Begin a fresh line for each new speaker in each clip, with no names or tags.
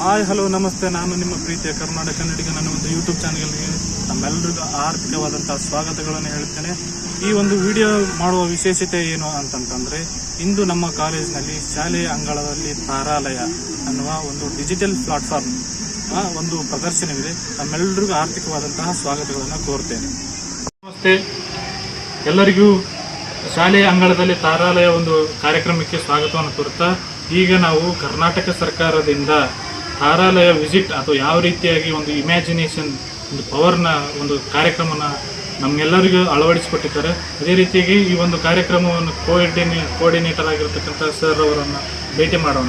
Hi, hello, ನಮಸ್ತೆ. ನಾನು ನಿಮ್ಮ ಪ್ರೀತಿಯ ಕರ್ನಾಟಕ ಕನ್ನಡಿಗ ನನ್ನ ಒಂದು ಯೂಟ್ಯೂಬ್ ಚಾನಲ್ಗೆ ನಮ್ಮೆಲ್ಲರಿಗೂ ಆರ್ಥಿಕವಾದಂತಹ ಸ್ವಾಗತಗಳನ್ನು ಹೇಳ್ತೇನೆ ಈ ಒಂದು ವಿಡಿಯೋ ಮಾಡುವ ವಿಶೇಷತೆ ಏನು ಅಂತಂತಂದ್ರೆ, ಇಂದು ನಮ್ಮ ಕಾಲೇಜಿನಲ್ಲಿ ಶಾಲೆಯ ಅಂಗಳದಲ್ಲಿ ತಾರಾಲಯ ಅನ್ನುವ ಒಂದು ಡಿಜಿಟಲ್ ಪ್ಲಾಟ್ಫಾರ್ಮ್ ಒಂದು ಪ್ರದರ್ಶನವಿದೆ. ನಮ್ಮೆಲ್ಲರಿಗೂ ಆರ್ಥಿಕವಾದಂತಹ ಸ್ವಾಗತಗಳನ್ನು ಕೋರ್ತೇನೆ. ನಮಸ್ತೆ. ಎಲ್ಲರಿಗೂ ಶಾಲೆಯ ಅಂಗಳದಲ್ಲಿ ತಾರಾಲಯ ಒಂದು ಕಾರ್ಯಕ್ರಮಕ್ಕೆ ಸ್ವಾಗತವನ್ನು ಕೋರುತ್ತಾ ಈಗ ನಾವು ಕರ್ನಾಟಕ ಸರ್ಕಾರದಿಂದ ತಾರಾಲಯ ವಿಸಿಟ್ ಅಥವಾ ಯಾವ ರೀತಿಯಾಗಿ ಒಂದು ಇಮ್ಯಾಜಿನೇಷನ್ ಒಂದು ಪವರ್ನ ಒಂದು ಕಾರ್ಯಕ್ರಮನ ನಮಗೆಲ್ಲರಿಗೂ ಅಳವಡಿಸಿಕೊಟ್ಟಿದ್ದಾರೆ. ಅದೇ ರೀತಿಯಾಗಿ ಈ ಒಂದು ಕಾರ್ಯಕ್ರಮವನ್ನು ಕೋಆರ್ಡಿನೇ ಕೋಆರ್ಡಿನೇಟರ್ ಆಗಿರ್ತಕ್ಕಂಥ ಸರ್ ಅವರನ್ನು ಭೇಟಿ ಮಾಡೋಣ.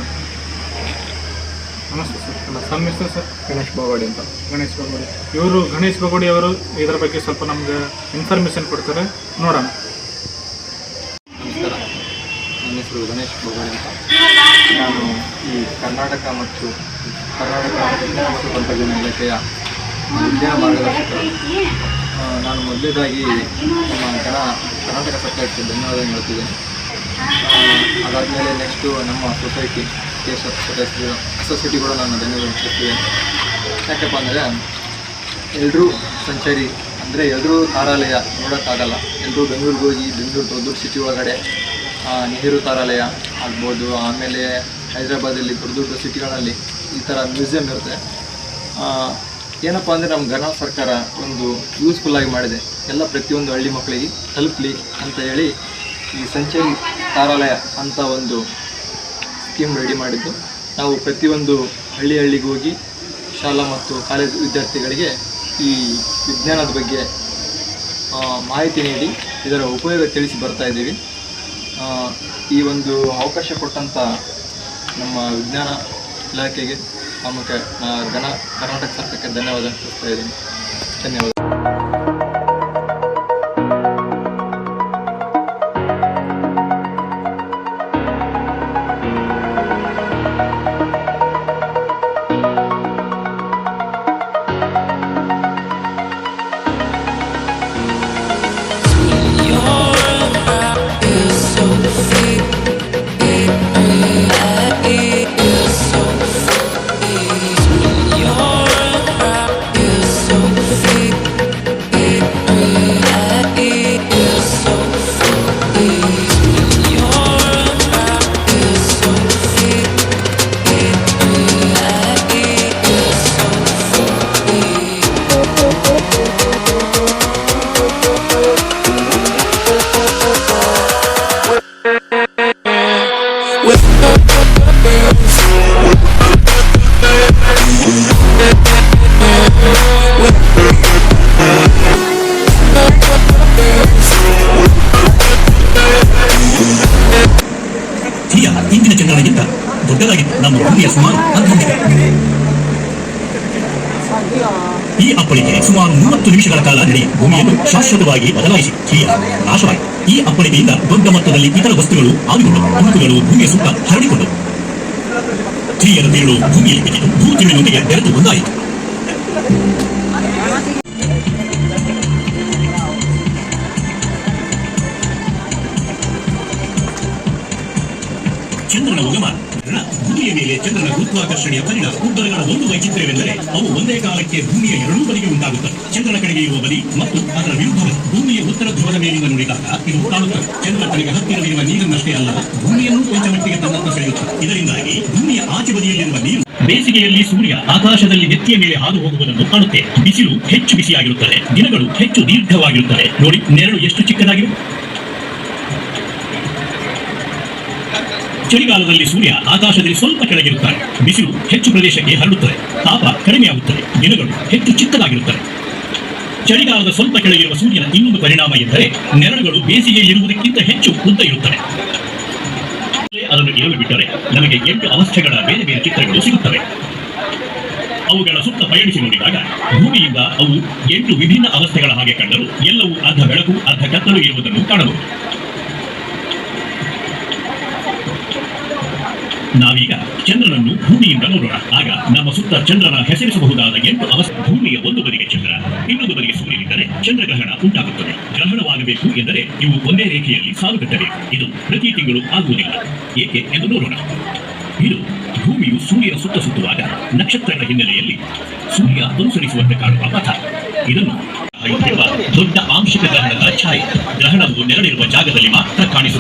ನಮಸ್ತೆ ಸರ್ ಹೆಸರು ಸರ್
ಗಣೇಶ್ ಬಾಗೋಡಿ ಅಂತ.
ಗಣೇಶ್ ಬಾಗೋಡಿ. ಇವರು ಗಣೇಶ್ ಬಾಗೋಡಿ ಅವರು ಇದರ ಬಗ್ಗೆ ಸ್ವಲ್ಪ ನಮ್ಗೆ ಇನ್ಫಾರ್ಮೇಷನ್ ಕೊಡ್ತಾರೆ. ನೋಡೋಣ.
ನಮಸ್ಕಾರ. ನನ್ನ ಹೆಸರು ಗಣೇಶ್ ಬಾಗೋಡಿ ಅಂತ. ಈ ಕರ್ನಾಟಕ ಮತ್ತು ಕರ್ನಾಟಕ ಮತ್ತು ತಂತ್ರಜ್ಞಾನ ಇಲಾಖೆಯ ಮುಂದಿನ ಮಾರ್ಗದರ್ಶಕರು ನಾನು ಮೊದಲೇದಾಗಿ ನಮ್ಮ ಗಣ ಕರ್ನಾಟಕ ಸರ್ಕಾರಕ್ಕೆ ಧನ್ಯವಾದ ಹೇಳ್ತಿದ್ದೇನೆ ಅದಾದಮೇಲೆ ನೆಕ್ಸ್ಟು ನಮ್ಮ ಸೊಸೈಟಿ ಕೆ ಸೊಸೈಟಿ ಕೂಡ ನಾನು ಧನ್ಯವಾದ ಹೇಳ್ತಿದ್ದೇನೆ ಯಾಕಪ್ಪ ಅಂದರೆ ಎಲ್ಲರೂ ಸಂಚಾರಿ, ಅಂದರೆ ಎಲ್ಲರೂ ತಾರಾಲಯ ನೋಡೋಕ್ಕಾಗಲ್ಲ. ಎಲ್ಲರೂ ಬೆಂಗಳೂರಿಗೆ ಹೋಗಿ ಬೆಂಗಳೂರು ದೊಡ್ಡ ಸಿಟಿ ಒಳಗಡೆ ನೆಹರು ತಾರಾಲಯ ಆಗ್ಬೋದು, ಆಮೇಲೆ ಹೈದರಾಬಾದಲ್ಲಿ ದೊಡ್ಡ ದೊಡ್ಡ ಸಿಟಿಗಳಲ್ಲಿ ಈ ಥರ ಮ್ಯೂಸಿಯಂ ಇರುತ್ತೆ. ಏನಪ್ಪ ಅಂದರೆ ನಮ್ಮ ಗಣ ಸರ್ಕಾರ ಒಂದು ಯೂಸ್ಫುಲ್ ಆಗಿ ಮಾಡಿದೆ. ಎಲ್ಲ ಪ್ರತಿಯೊಂದು ಹಳ್ಳಿ ಮಕ್ಕಳಿಗೆ ತಲುಪಲಿ ಅಂತ ಹೇಳಿ ಈ ಸಂಚಾರಿ ತಾರಾಲಯ ಅಂತ ಒಂದು ಸ್ಕೀಮ್ ರೆಡಿ ಮಾಡಿದ್ದು. ನಾವು ಪ್ರತಿಯೊಂದು ಹಳ್ಳಿ ಹಳ್ಳಿಗೆ ಹೋಗಿ ಶಾಲಾ ಮತ್ತು ಕಾಲೇಜು ವಿದ್ಯಾರ್ಥಿಗಳಿಗೆ ಈ ವಿಜ್ಞಾನದ ಬಗ್ಗೆ ಮಾಹಿತಿ ನೀಡಿ, ಇದರ ಉಪಯೋಗ ತಿಳಿಸಿ ಬರ್ತಾ ಇದ್ದೀವಿ. ಈ ಒಂದು ಅವಕಾಶ ಕೊಟ್ಟಂಥ ನಮ್ಮ ವಿಜ್ಞಾನ ಇಲಾಖೆಗೆ ಆಮೇಲೆ ಗಣ ಕರ್ನಾಟಕ ಸರ್ಕಾರಕ್ಕೆ ಧನ್ಯವಾದ ತಿಳಿಸ್ತಾ ಧನ್ಯವಾದ.
ಚಂದ್ರನಿಗಿಂತ ದೊಡ್ಡದಾಗಿತ್ತು ನಮ್ಮ ಭೂಮಿಯ ಸುಮಾರು ಹದಿನೈದು ಈ ಅಪ್ಪಳಿಗೆ ಸುಮಾರು ಮೂವತ್ತು ನಿಮಿಷಗಳ ಕಾಲ ನಡೆಯ ಭೂಮಿಯನ್ನು ಶಾಶ್ವತವಾಗಿ ಬದಲಾಯಿಸಿ ಕೀಯ ನಾಶವಾಯಿತು ಈ ಅಪ್ಪಳಿಕೆಯಿಂದ ದೊಡ್ಡ ಮೊತ್ತದಲ್ಲಿ ಇತರ ವಸ್ತುಗಳು ಆಗಿಕೊಂಡು ತುಣುಕುಗಳು ಭೂಮಿಯ ಸುತ್ತ ಹರಡಿಕೊಂಡು. ಕ್ರಿಯರ ತಿರುಳು ಭೂಮಿಯಲ್ಲಿ ಬಿದ್ದಿತು ಭೂ ಬೆರೆತು ಒಂದಾಯಿತು ಚಂದ್ರನ ಉಗಮ. ಭೂಮಿಯ ಮೇಲೆ ಚಂದ್ರನ ಗುರುತ್ವಾಕರ್ಷಣೆಯ ಪರಿಣಾಮ. ಉತ್ತರಗಳ ಒಂದು ವೈಚಿತ್ರ್ಯವೆಂದರೆ ಅವು ಒಂದೇ ಕಾಲಕ್ಕೆ ಭೂಮಿಯ ಎರಡೂ ಬದಿಗೆ ಉಂಟಾಗುತ್ತವೆ. ಚಂದ್ರನ ಕಡೆಗೆ ಇರುವ ಬದಿ ಮತ್ತು ಅದರ ವಿರುದ್ಧ ಭೂಮಿಯ ಉತ್ತರ ಧ್ರುವದ ಮೇಲಿಂದ ನುಡಿದಾಗ ಇದು ಕಾಣುತ್ತದೆ. ಚಂದ್ರ ಕಡೆಗೆ ಹತ್ತಿರಲಿರುವ ನೀರನ್ನಷ್ಟೇ ಅಲ್ಲ ಭೂಮಿಯನ್ನು ಕೊಂಚ ಮಟ್ಟಿಗೆ ತನ್ನತ್ತ ಸೆಳೆಯುತ್ತದೆ. ಇದರಿಂದಾಗಿ ಭೂಮಿಯ ಆಚೆ ಬದಿಯಲ್ಲಿರುವ ನೀರು ಬೇಸಿಗೆಯಲ್ಲಿ ಸೂರ್ಯ ಆಕಾಶದಲ್ಲಿ ನೆತ್ತಿಯ ಮೇಲೆ ಹಾದು ಹೋಗುವುದನ್ನು ಕಾಣುತ್ತೆ. ಬಿಸಿಲು ಹೆಚ್ಚು ಬಿಸಿಯಾಗಿರುತ್ತದೆ. ದಿನಗಳು ಹೆಚ್ಚು ದೀರ್ಘವಾಗಿರುತ್ತವೆ. ನೋಡಿ, ನೆರಳು ಎಷ್ಟು ಚಿಕ್ಕದಾಗಿದೆ? ಚಳಿಗಾಲದಲ್ಲಿ ಸೂರ್ಯ ಆಕಾಶದಲ್ಲಿ ಸ್ವಲ್ಪ ಕೆಳಗಿರುತ್ತಾರೆ. ಬಿಸಿಲು ಹೆಚ್ಚು ಪ್ರದೇಶಕ್ಕೆ ಹರಡುತ್ತದೆ. ತಾಪ ಕಡಿಮೆಯಾಗುತ್ತದೆ. ದಿನಗಳು ಹೆಚ್ಚು ಚಿಕ್ಕದಾಗಿರುತ್ತವೆ. ಚಳಿಗಾಲದ ಸ್ವಲ್ಪ ಕೆಳಗಿರುವ ಸೂರ್ಯನ ಇನ್ನೊಂದು ಪರಿಣಾಮ ಎಂದರೆ ನೆರಳುಗಳು ಬೇಸಿಗೆ ಇರುವುದಕ್ಕಿಂತ ಹೆಚ್ಚು ಉದ್ದ ಇರುತ್ತವೆ. ಅದನ್ನು ಏಳು ಬಿಟ್ಟರೆ ನಮಗೆ ಎಂಟು ಅವಸ್ಥೆಗಳ ಬೇರೆ ಬೇರೆ ಚಿತ್ರಗಳು ಸಿಗುತ್ತವೆ. ಅವುಗಳ ಸುತ್ತ ಪಯಣಿಸಿ ನೋಡಿದಾಗ ಭೂಮಿಯಿಂದ ಅವು ಎಂಟು ವಿಭಿನ್ನ ಅವಸ್ಥೆಗಳ ಹಾಗೆ ಕಂಡರೂ ಎಲ್ಲವೂ ಅರ್ಧ ಬೆಳಕು, ಅರ್ಧ ಕತ್ತಲು ಇರುವುದನ್ನು ಕಾಣಬಹುದು. ನಾವೀಗ ಚಂದ್ರನನ್ನು ಭೂಮಿಯಿಂದ ನೋಡೋಣ. ಆಗ ನಮ್ಮ ಸುತ್ತ ಚಂದ್ರನ ಹೆಸರಿಸಬಹುದಾದ ಎಂಟು ಅವಸ್ಥೆ ಭೂಮಿಯ ಒಂದು ಬದಿಗೆ ಚಂದ್ರ, ಇನ್ನೊಂದು ಬದಿಗೆ ಸೂರ್ಯನಿದ್ದರೆ ಚಂದ್ರಗ್ರಹಣ ಉಂಟಾಗುತ್ತದೆ. ಗ್ರಹಣವಾಗಬೇಕು ಎಂದರೆ ಇವು ಒಂದೇ ರೇಖೆಯಲ್ಲಿ ಸಾಲುಗಟ್ಟಬೇಕು. ಇದು ಪ್ರತಿ ತಿಂಗಳು ಆಗುವುದಿಲ್ಲ. ಏಕೆ ಎಂದು ನೋಡೋಣ. ಇದು ಭೂಮಿಯು ಸೂರ್ಯ ಸುತ್ತ ಸುತ್ತುವಾಗ ನಕ್ಷತ್ರಗಳ ಹಿನ್ನೆಲೆಯಲ್ಲಿ ಸೂರ್ಯ ಅನುಸರಿಸುವಂತೆ ಕಾಣುವ ಪಥ. ಇದನ್ನು ದೊಡ್ಡ ಆಂಶಿಕ ಗ್ರಹಣದ ಛಾಯೆ. ಗ್ರಹಣವು ನೆರಳಿರುವ ಜಾಗದಲ್ಲಿ ಮಾತ್ರ ಕಾಣಿಸುತ್ತಿದೆ.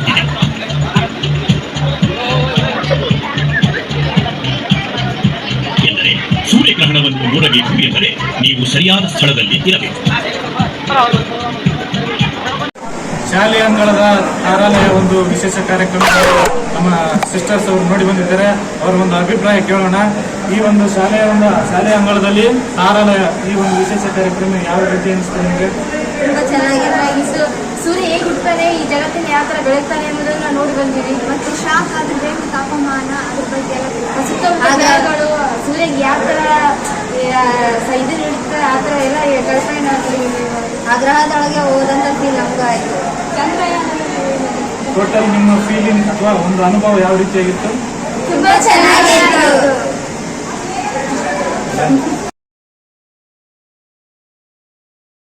ನೋಡಬೇಕು ಎಂದರೆ ನೀವು ಸರಿಯಾದ ಸ್ಥಳದಲ್ಲಿ ಇರಬೇಕು.
ಶಾಲೆಯ ಅಂಗಳದ ತಾರಾಲಯ ಒಂದು ವಿಶೇಷ ಕಾರ್ಯಕ್ರಮ ನಮ್ಮ ಸಿಸ್ಟರ್ಸ್ ಅವರು ನೋಡಿ ಬಂದಿದ್ದಾರೆ. ಅವರ ಒಂದು ಅಭಿಪ್ರಾಯ ಕೇಳೋಣ. ಈ ಒಂದು ಶಾಲೆಯ ಒಂದು ಶಾಲೆಯ ಅಂಗಳದಲ್ಲಿ ತಾರಾಲಯ ಈ ಒಂದು ವಿಶೇಷ ಕಾರ್ಯಕ್ರಮ ಯಾವ ರೀತಿ ಅನಿಸ್ತದೆ ನಿಮಗೆ?
ತುಂಬಾ ಚೆನ್ನಾಗಿದೆ. ಈ ಸೂರ್ಯ ಹೇಗೆ ಹುಡ್ತಾನೆ ಈ ಜಗತ್ತಿನ ಯಾವ ತರ ಬೆಳಗ್ತಾನೆ ಎಂಬುದನ್ನು ನಾವು ನೋಡಿ ಬಂದಿರಿ ಮತ್ತೆ ಶಾಖ ಅದ್ರ ಬೇಕು ತಾಪಮಾನ ಅದ್ರ ಬಗ್ಗೆ ಎಲ್ಲ. ಸುತ್ತಮುತ್ತ ಸೂರ್ಯಗೆ ಯಾವ ತರ ಆ, ಸ- ಇದು ನೀಡುತ್ತೆ ಆ ಥರ ಎಲ್ಲ ಕಲ್ಪನೆ ನಾವು ಆ ಗ್ರಹದೊಳಗೆ ಹೋದಂತ ಫೀಲ್ ನಮ್ಗೆ ಆಯ್ತು.
ಟೋಟಲ್ ನಿಮ್ಮ ಫೀಲಿಂಗ್ ಅಥವಾ ಒಂದು ಅನುಭವ ಯಾವ ರೀತಿಯಾಗಿತ್ತು?
ತುಂಬಾ ಚೆನ್ನಾಗಿತ್ತು.